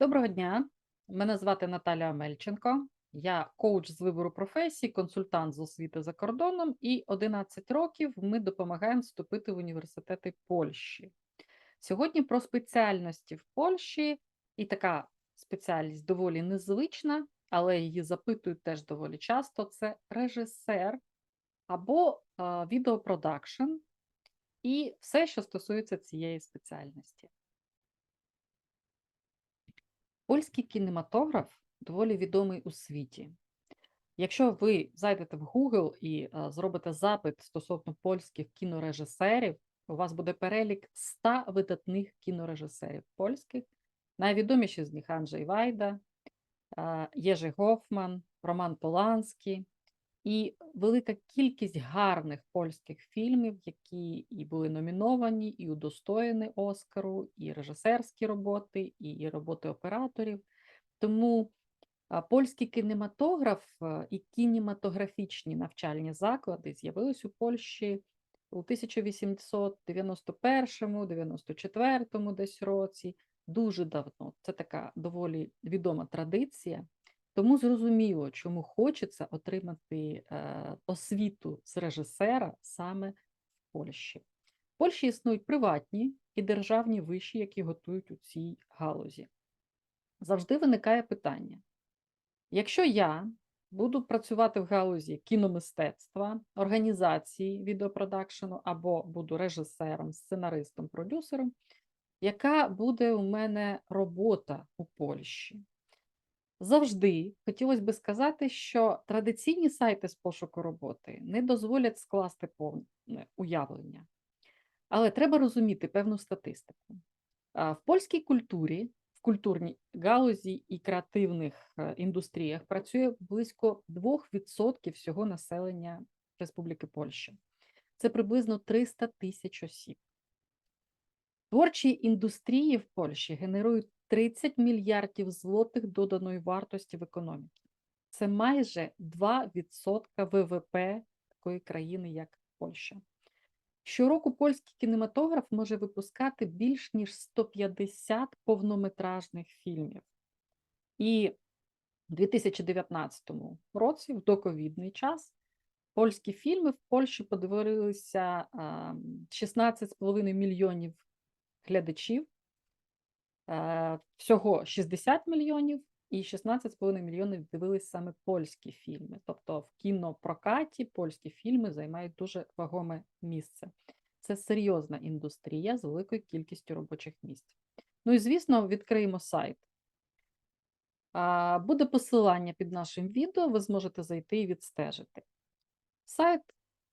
Доброго дня. Мене звати Наталя Мельченко. Я коуч з вибору професії, консультант з освіти за кордоном, і 11 років ми допомагаємо вступити в університети Польщі. Сьогодні про спеціальності в Польщі, і така спеціальність доволі незвична, але її запитують теж доволі часто: це режисер або відеопродакшн, і все, що стосується цієї спеціальності. Польський кінематограф доволі відомий у світі. Якщо ви зайдете в Google і е, зробите запит стосовно польських кінорежисерів, у вас буде перелік 100 видатних кінорежисерів польських. Найвідоміші з них Анджей Вайда, е, Єжи Гофман, Роман Поланський і велика кількість гарних польських фільмів, які і були номіновані, і удостоєні Оскару, і режисерські роботи, і роботи операторів. Тому польський кінематограф і кінематографічні навчальні заклади з'явились у Польщі у 1891-94 десь році, дуже давно. Це така доволі відома традиція. Тому зрозуміло, чому хочеться отримати е, освіту з режисера саме в Польщі. В Польщі існують приватні і державні виші, які готують у цій галузі. Завжди виникає питання: якщо я буду працювати в галузі кіномистецтва, організації відеопродакшену або буду режисером, сценаристом, продюсером, яка буде у мене робота у Польщі? Завжди хотілося би сказати, що традиційні сайти з пошуку роботи не дозволять скласти повне уявлення. Але треба розуміти певну статистику. В польській культурі, в культурній галузі і креативних е, індустріях працює близько 2% всього населення Республіки Польща. Це приблизно 300 тисяч осіб. Творчі індустрії в Польщі генерують 30 мільярдів злотих доданої вартості в економіці. Це майже 2% ВВП такої країни, як Польща. Щороку польський кінематограф може випускати більш ніж 150 повнометражних фільмів. І в 2019 році, в доковідний час, польські фільми в Польщі подивилися 16,5 мільйонів глядачів. Е, всього 60 мільйонів і 16,5 мільйонів дивились саме польські фільми. Тобто в кінопрокаті польські фільми займають дуже вагоме місце. Це серйозна індустрія з великою кількістю робочих місць. Ну і, звісно, відкриємо сайт. Буде посилання під нашим відео, ви зможете зайти і відстежити. Сайт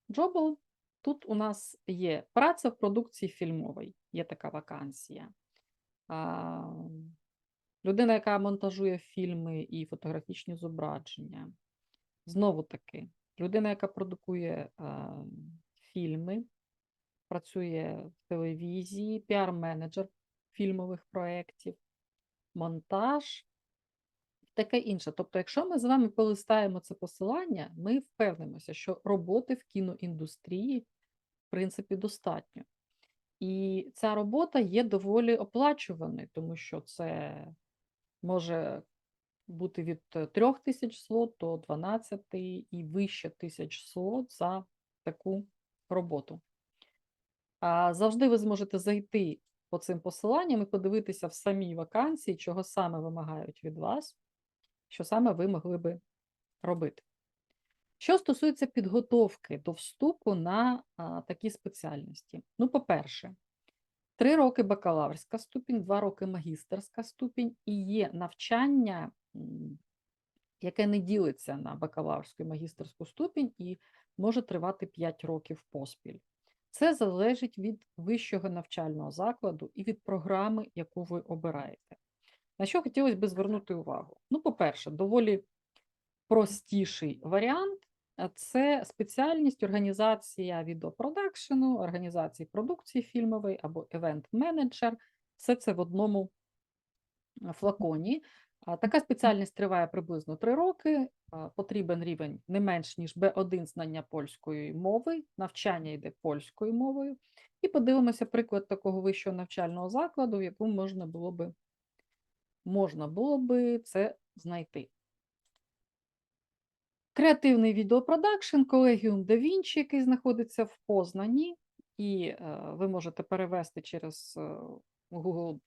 Jobble. Тут у нас є праця в продукції фільмової, є така вакансія людина, яка монтажує фільми і фотографічні зображення. Знову таки, людина, яка продукує фільми, працює в телевізії, піар-менеджер фільмових проєктів, монтаж. Таке інше. Тобто, якщо ми з вами полистаємо це посилання, ми впевнимося, що роботи в кіноіндустрії, в принципі, достатньо. І ця робота є доволі оплачуваною, тому що це може бути від 3 тисяч слот до 12 і вище тисяч слот за таку роботу. А завжди ви зможете зайти по цим посиланням і подивитися в самій вакансії, чого саме вимагають від вас, що саме ви могли би робити. Що стосується підготовки до вступу на а, такі спеціальності, ну, по-перше, три роки бакалаврська ступінь, два роки магістерська ступінь і є навчання, яке не ділиться на бакалаврську і магістерську ступінь і може тривати 5 років поспіль. Це залежить від вищого навчального закладу і від програми, яку ви обираєте. На що хотілося б звернути увагу? Ну, по-перше, доволі простіший варіант це спеціальність організація відеопродакшену, організації продукції фільмової або івент-менеджер. Все це в одному флаконі. Така спеціальність триває приблизно 3 роки. Потрібен рівень не менш ніж B1 знання польської мови, навчання йде польською мовою. І подивимося приклад такого вищого навчального закладу, в якому можна було би можна було би це знайти. Креативний відеопродакшн, колегіум да Вінчі, який знаходиться в Познані, і е, ви можете перевести через е, Google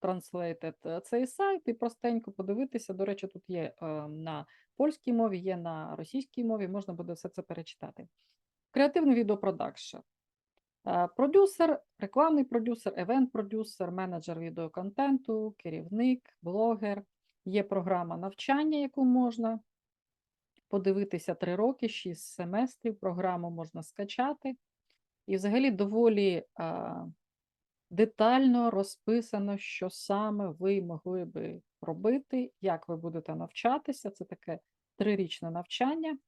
Translated е, цей сайт і простенько подивитися. До речі, тут є на польській мові, є на російській мові, можна буде все це перечитати. Креативний відеопродакшн. Продюсер, рекламний продюсер, евент-продюсер, менеджер відеоконтенту, керівник, блогер. Є програма навчання, яку можна подивитися 3 роки, 6 семестрів. Програму можна скачати. І взагалі доволі а, детально розписано, що саме ви могли би робити, як ви будете навчатися. Це таке трирічне навчання.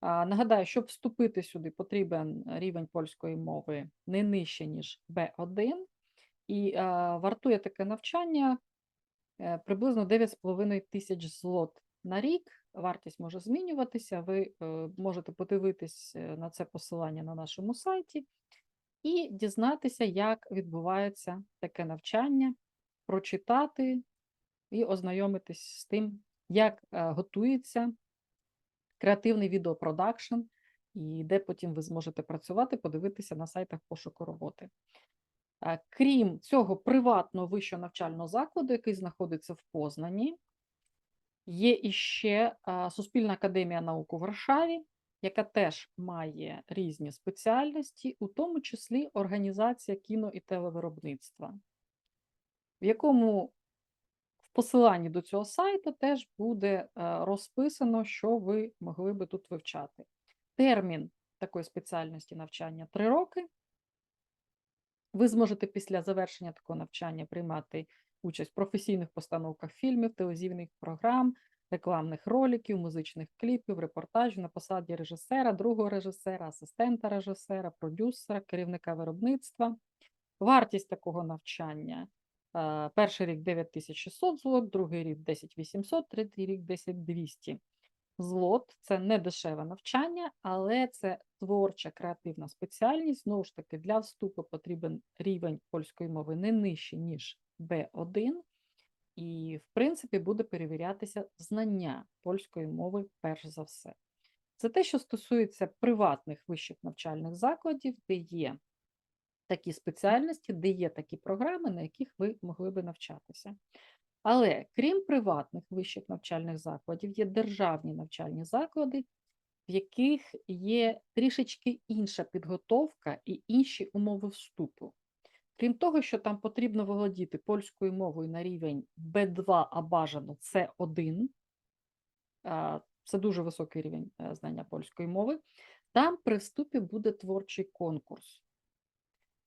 А, Нагадаю, щоб вступити сюди, потрібен рівень польської мови не нижче, ніж B1, і а, вартує таке навчання е, приблизно 9,5 тисяч злот на рік. Вартість може змінюватися. Ви е, можете подивитись е, на це посилання на нашому сайті і дізнатися, як відбувається таке навчання, прочитати і ознайомитись з тим, як е, готується креативний відеопродакшн, і де потім ви зможете працювати, подивитися на сайтах пошуку роботи. Крім цього приватного вищого навчального закладу, який знаходиться в Познані, є іще Суспільна академія наук у Варшаві, яка теж має різні спеціальності, у тому числі організація кіно і телевиробництва, в якому в посиланні до цього сайту теж буде розписано, що ви могли би тут вивчати. Термін такої спеціальності навчання 3 роки. Ви зможете після завершення такого навчання приймати участь в професійних постановках фільмів, телевізійних програм, рекламних роликів, музичних кліпів, репортажів на посаді режисера, другого режисера, асистента режисера, продюсера, керівника виробництва. Вартість такого навчання е, перший рік 9600 злот, другий рік 10800, третій рік 10200 злот. Це не дешеве навчання, але це творча креативна спеціальність. Знову ж таки, для вступу потрібен рівень польської мови не нижче, ніж B1, і, в принципі, буде перевірятися знання польської мови перш за все. Це те, що стосується приватних вищих навчальних закладів, де є такі спеціальності, де є такі програми, на яких ви могли би навчатися. Але крім приватних вищих навчальних закладів, є державні навчальні заклади, в яких є трішечки інша підготовка і інші умови вступу. Крім того, що там потрібно володіти польською мовою на рівень B2, а бажано C1, це дуже високий рівень е, знання польської мови, там при вступі буде творчий конкурс.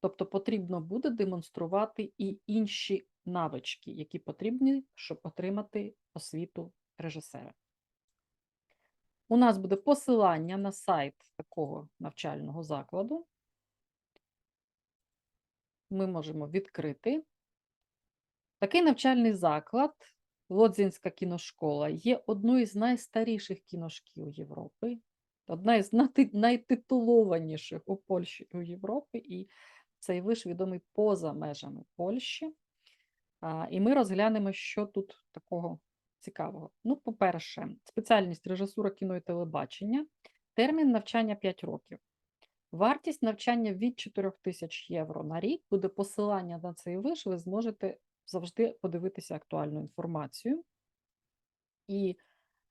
Тобто потрібно буде демонструвати і інші навички, які потрібні, щоб отримати освіту режисера. У нас буде посилання на сайт такого навчального закладу. Ми можемо відкрити. Такий навчальний заклад, Лодзинська кіношкола, є одною з найстаріших кіношкіл Європи, одна із найтитулованіших у Польщі у Європі, і цей виш відомий поза межами Польщі. А, І ми розглянемо, що тут такого цікавого. Ну, по-перше, спеціальність режисура кіно і телебачення, термін навчання 5 років. Вартість навчання від 4 тисяч євро на рік буде посилання на цей виш, ви зможете завжди подивитися актуальну інформацію. І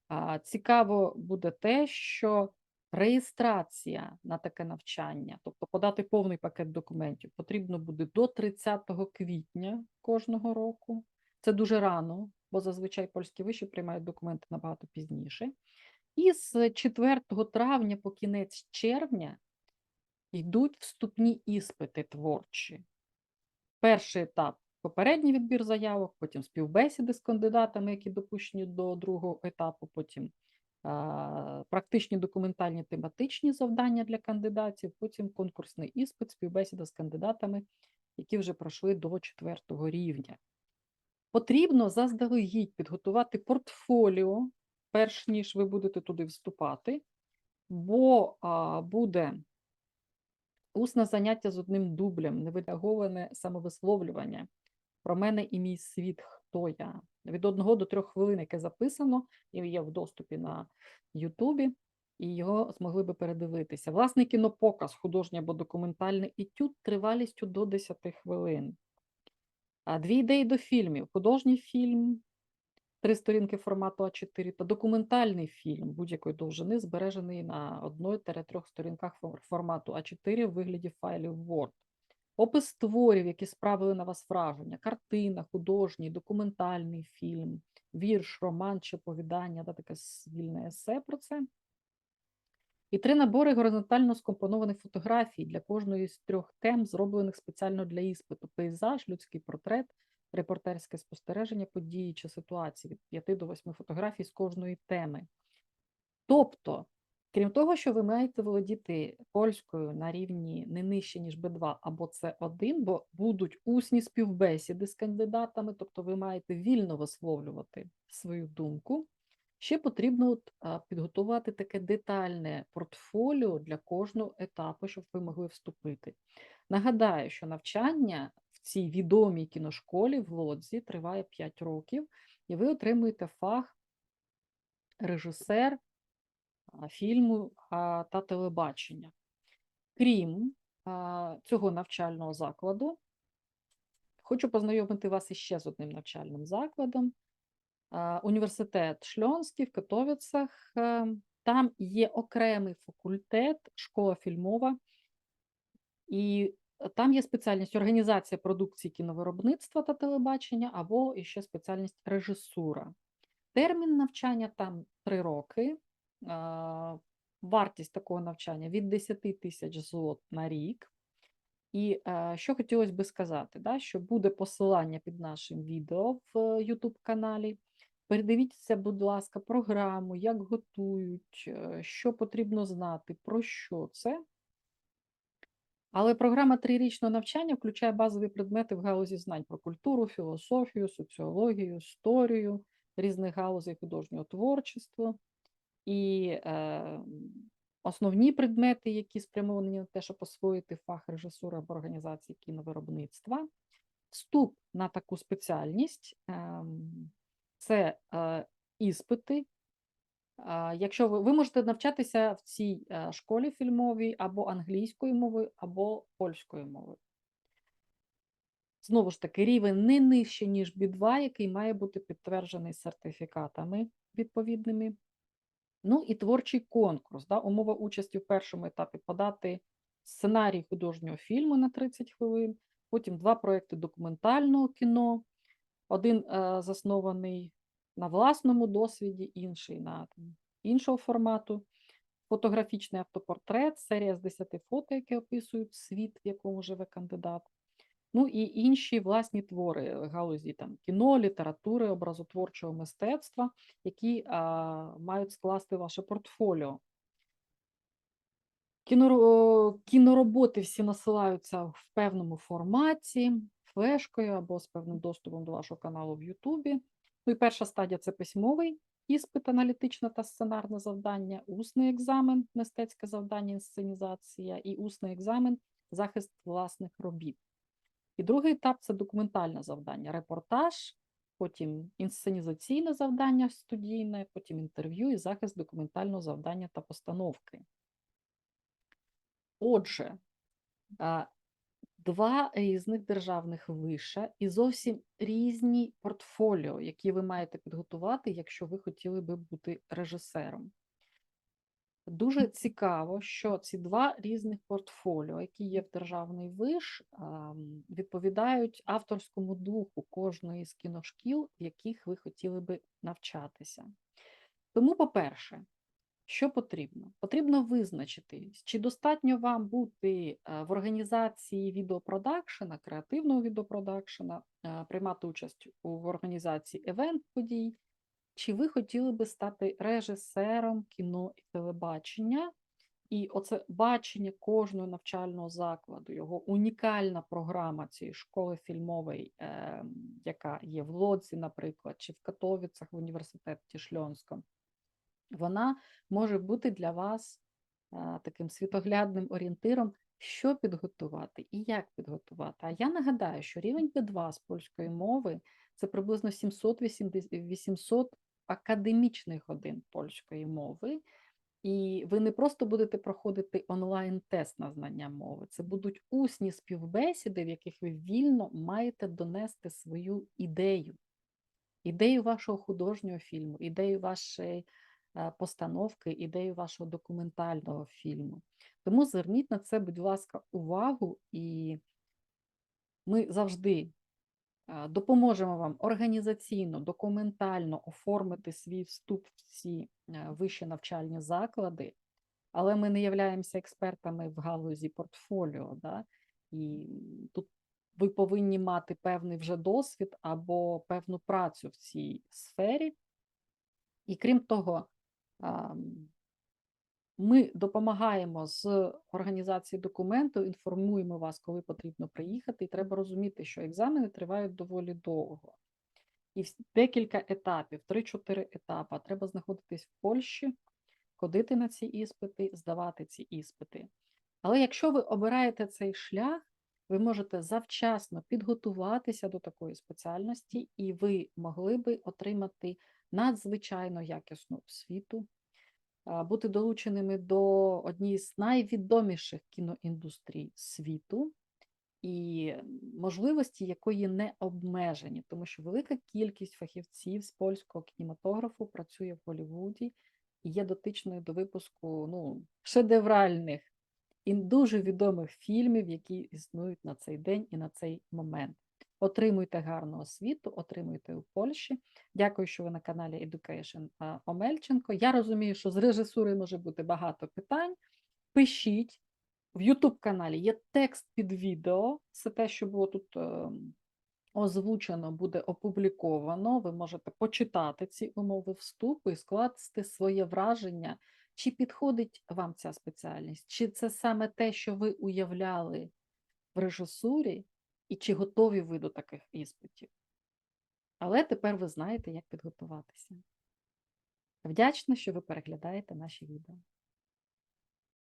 а, цікаво буде те, що реєстрація на таке навчання, тобто подати повний пакет документів, потрібно буде до 30 квітня кожного року. Це дуже рано, бо зазвичай польські виші приймають документи набагато пізніше. І з 4 травня по кінець червня йдуть вступні іспити творчі. Перший етап попередній відбір заявок, потім співбесіди з кандидатами, які допущені до другого етапу, потім а, практичні документальні тематичні завдання для кандидатів, потім конкурсний іспит, співбесіда з кандидатами, які вже пройшли до четвертого рівня. Потрібно заздалегідь підготувати портфоліо, перш ніж ви будете туди вступати, бо а, буде усне заняття з одним дублем, невидаговане самовисловлювання про мене і мій світ хто я. Від одного до трьох хвилин, яке записано, і є в доступі на Ютубі, і його змогли би передивитися. Власний кінопоказ, художній або документальний етюд тривалістю до 10 хвилин. А Дві ідеї до фільмів: художній фільм, три сторінки формату А4 та документальний фільм будь-якої довжини, збережений на 1-3 сторінках фор- формату А4 в вигляді файлів Word. Опис творів, які справили на вас враження, картина, художній, документальний фільм, вірш, роман чи оповідання, да, таке вільне есе про це. І три набори горизонтально скомпонованих фотографій для кожної з трьох тем, зроблених спеціально для іспиту: пейзаж, людський портрет, репортерське спостереження події чи ситуації від 5 до 8 фотографій з кожної теми. Тобто, крім того, що ви маєте володіти польською на рівні не нижче, ніж B2 або C1, бо будуть усні співбесіди з кандидатами, тобто ви маєте вільно висловлювати свою думку. Ще потрібно от, підготувати таке детальне портфоліо для кожного етапу, щоб ви могли вступити. Нагадаю, що навчання в цій відомій кіношколі в Лодзі триває 5 років, і ви отримуєте фах режисер фільму та телебачення. Крім цього навчального закладу, хочу познайомити вас іще з одним навчальним закладом. Університет Шльонський в Катовіцях. е, Там є окремий факультет, школа фільмова, і там є спеціальність організація продукції кіновиробництва та телебачення, або ще спеціальність режисура. Термін навчання там 3 роки. Вартість такого навчання від 10 тисяч злот на рік. І е, що хотілося би сказати, да, що буде посилання під нашим відео в YouTube каналі. Передивіться, будь ласка, програму, як готують, е, що потрібно знати, про що це. Але програма трирічного навчання включає базові предмети в галузі знань про культуру, філософію, соціологію, історію, різних галузей художнього творчества. І е, основні предмети, які спрямовані на те, щоб освоїти фах режисури або організації кіновиробництва. Вступ на таку спеціальність ем, це е, іспити. Якщо ви, ви можете навчатися в цій е, школі фільмовій або англійською мовою, або польською мовою. Знову ж таки, рівень не нижче, ніж B2, який має бути підтверджений сертифікатами відповідними. Ну і творчий конкурс. Да? Умова участі в першому етапі подати сценарій художнього фільму на 30 хвилин, потім два проекти документального кіно, один е, заснований на власному досвіді, інший на іншого формату. Фотографічний автопортрет, серія з 10 фото, які описують світ, в якому живе кандидат. Ну і інші власні твори галузі там кіно, літератури, образотворчого мистецтва, які а, мають скласти ваше портфоліо. Кіноро- Кінороботи всі насилаються в певному форматі, флешкою або з певним доступом до вашого каналу в Ютубі. Ну і перша стадія це письмовий іспит, аналітичне та сценарне завдання, усний екзамен, мистецьке завдання, інсценізація і усний екзамен, захист власних робіт. І другий етап це документальне завдання, репортаж, потім інсценізаційне завдання студійне, потім інтерв'ю і захист документального завдання та постановки. Отже, два різних державних виша і зовсім різні портфоліо, які ви маєте підготувати, якщо ви хотіли би бути режисером. Дуже цікаво, що ці два різних портфоліо, які є в державний виш, відповідають авторському духу кожної з кіношкіл, в яких ви хотіли би навчатися. Тому, по-перше, що потрібно? Потрібно визначити, чи достатньо вам бути е, в організації відеопродакшена, креативного відеопродакшена, е, приймати участь в організації евент-подій, чи ви хотіли би стати режисером кіно і телебачення? І оце бачення кожного навчального закладу, його унікальна програма цієї школи фільмової, е, яка є в Лодзі, наприклад, чи в Катовіцях в університеті Шльонському, вона може бути для вас таким світоглядним орієнтиром, що підготувати і як підготувати. А я нагадаю, що рівень B2 з польської мови це приблизно 780 800 академічних годин польської мови. І ви не просто будете проходити онлайн-тест на знання мови, це будуть усні співбесіди, в яких ви вільно маєте донести свою ідею, ідею вашого художнього фільму, ідею вашої постановки, ідею вашого документального фільму. Тому зверніть на це, будь ласка, увагу, і ми завжди допоможемо вам організаційно, документально оформити свій вступ в ці вищі навчальні заклади, але ми не являємося експертами в галузі портфоліо. Да? І тут ви повинні мати певний вже досвід або певну працю в цій сфері. І крім того, ми допомагаємо з організації документу, інформуємо вас, коли потрібно приїхати, і треба розуміти, що екзамени тривають доволі довго. І декілька етапів, 3-4 етапи. Треба знаходитись в Польщі, ходити на ці іспити, здавати ці іспити. Але якщо ви обираєте цей шлях, ви можете завчасно підготуватися до такої спеціальності, і ви могли би отримати надзвичайно якісну освіту, бути долученими до однієї з найвідоміших кіноіндустрій світу, і можливості якої не обмежені, тому що велика кількість фахівців з польського кінематографу працює в Голлівуді і є дотичною до випуску ну, шедевральних і дуже відомих фільмів, які існують на цей день і на цей момент. Отримуйте гарну освіту, отримуйте у Польщі. Дякую, що ви на каналі Education Омельченко. Я розумію, що з режисури може бути багато питань. Пишіть в YouTube каналі є текст під відео. Це те, що було тут ем, озвучено, буде опубліковано. Ви можете почитати ці умови вступу і скласти своє враження, чи підходить вам ця спеціальність, чи це саме те, що ви уявляли в режисурі, і чи готові ви до таких іспитів. Але тепер ви знаєте, як підготуватися. Вдячна, що ви переглядаєте наші відео.